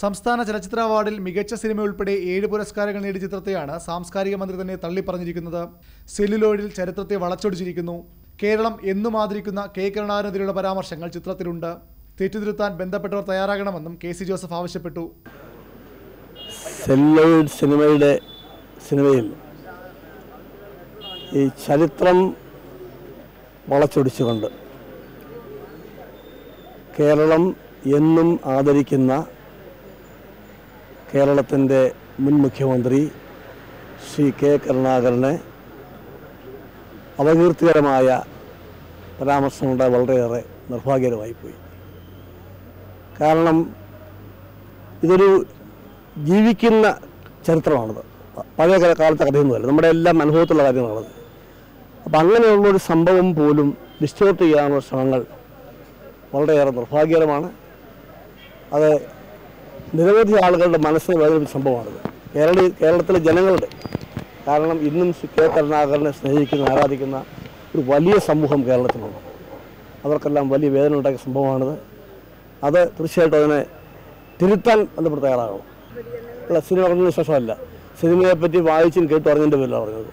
സംസ്ഥാന ചലച്ചിത്ര അവാർഡിൽ മികച്ച സിനിമ ഉൾപ്പെടെ ഏഴ് പുരസ്കാരങ്ങൾ നേടിയ ചിത്രത്തെയാണ് സാംസ്കാരിക മന്ത്രി തന്നെ തള്ളിപ്പറഞ്ഞിരിക്കുന്നത്. സെല്ലുലോയിഡിൽ ചരിത്രത്തെ വളച്ചൊടിച്ചിരിക്കുന്നു. കേരളം എന്നും ആദരിക്കുന്ന കെ കരുണാകരനെതിരെയുള്ള പരാമർശങ്ങൾ ചിത്രത്തിലുണ്ട്. തെറ്റുതിരുത്താൻ ബന്ധപ്പെട്ടവർ തയ്യാറാകണമെന്നും കെ സി ജോസഫ് ആവശ്യപ്പെട്ടു. സെല്ലോയിഡ് സിനിമയുടെ സിനിമയിൽ ഈ ചരിത്രം വളച്ചൊടിച്ചുകൊണ്ട് കേരളം എന്നും ആദരിക്കുന്ന കേരളത്തിന്റെ മുൻ മുഖ്യമന്ത്രി ശ്രീ കെ കരുണാകരനെ അപകീർത്തികരമായ പരാമർശങ്ങളുടെ വളരെയേറെ നിർഭാഗ്യകരമായിപ്പോയി കാരണം ഇതൊരു ജീവിക്കുന്ന ചരിത്രമാണത്. പഴയ കാല- കാലത്തെ കഥയൊന്നുമല്ല. നമ്മുടെ എല്ലാം അനുഭവത്തിലുള്ള കാര്യങ്ങളാണത്. അപ്പം അങ്ങനെയുള്ളൊരു സംഭവം പോലും ഡിസ്റ്റോർട്ട് ചെയ്യാനുള്ള ശ്രമങ്ങൾ വളരെയേറെ നിർഭാഗ്യകരമാണ്. അത് നിരവധി ആളുകളുടെ മനസ്സിനെ വേദനിപ്പിച്ച സംഭവമാണിത്. കേരള കേരളത്തിലെ ജനങ്ങളുടെ കാരണം ഇന്നും കെ കരുണാകരനെ സ്നേഹിക്കുന്ന ആരാധിക്കുന്ന ഒരു വലിയ സമൂഹം കേരളത്തിലുണ്ട്. അവർക്കെല്ലാം വലിയ വേദന ഉണ്ടാക്കിയ സംഭവമാണിത്. അത് തീർച്ചയായിട്ടും അതിനെ തിരുത്താൻ ബന്ധപ്പെട്ട് തയ്യാറാകണം. അല്ല സിനിമ പറഞ്ഞതിന് ശേഷമല്ല. സിനിമയെപ്പറ്റി വായിച്ചും കേട്ടു അറിഞ്ഞതിന്റെ പേരിലാണ് പറഞ്ഞത്.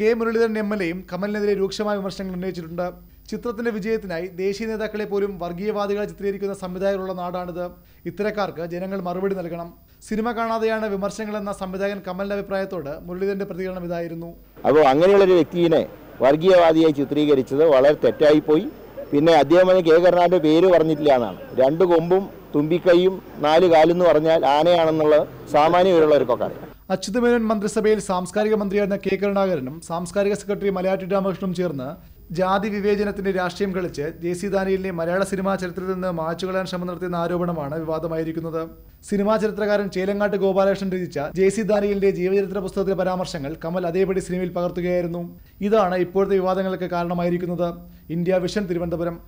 കെ മുരളീധരൻ എം എൽ എയും കമലിനെതിരെ രൂക്ഷമായ വിമർശനങ്ങൾ ഉന്നയിച്ചിട്ടുണ്ട്. ചിത്രത്തിന്റെ വിജയത്തിനായി ദേശീയ നേതാക്കളെ പോലും വർഗീയവാദികളെ ചിത്രീകരിക്കുന്ന സംവിധായകരുള്ള നാടാണിത്. ഇത്തരക്കാർക്ക് ജനങ്ങൾ മറുപടി നൽകണം. സിനിമ കാണാതെയാണ് വിമർശനങ്ങളെന്ന സംവിധായകൻ കമലിന്റെ അഭിപ്രായത്തോട് മുരളീധരന്റെ പ്രതികരണം ഇതായിരുന്നു. അപ്പോൾ അങ്ങനെയുള്ളൊരു വ്യക്തിയെ വർഗീയവാദിയായി ചിത്രീകരിച്ചത് വളരെ തെറ്റായിപ്പോയി. പിന്നെ അദ്ദേഹം കെ കരുണാന്റെ പേര് പറഞ്ഞിട്ടില്ല എന്നാണ്. രണ്ട് കൊമ്പും തുമ്പിക്കൈയും നാല് കാലെന്ന് പറഞ്ഞാൽ ആനയാണെന്നുള്ളത് സാമാന്യ വിവരമുള്ളവർക്കൊക്കെ അറിയാം. അച്യുതമേനോൻ മന്ത്രിസഭയിൽ സാംസ്കാരിക മന്ത്രിയായിരുന്ന കെ കരുണാകരനും സാംസ്കാരിക സെക്രട്ടറി മലയാറ്റി രാമകൃഷ്ണനും ചേർന്ന് ജാതി വിവേചനത്തിന്റെ രാഷ്ട്രീയം കളിച്ച് ജെ സി ദാനിയലിനെ മലയാള സിനിമാ ചരിത്രത്തിൽ നിന്ന് മാച്ചുകളയാൻ ശ്രമം നടത്തിയെന്ന ആരോപണമാണ് വിവാദമായിരിക്കുന്നത്. സിനിമാ ചരിത്രകാരൻ ചേലങ്ങാട്ട് ഗോപാലകൃഷ്ണൻ രചിച്ച ജെ സി ദാനിയലിന്റെ ജീവചരിത്ര പുസ്തകത്തിലെ പരാമർശങ്ങൾ കമൽ അതേപടി സിനിമയിൽ പകർത്തുകയായിരുന്നു. ഇതാണ് ഇപ്പോഴത്തെ വിവാദങ്ങൾക്ക് കാരണമായിരിക്കുന്നത്. India vision Thiruvananthapuram.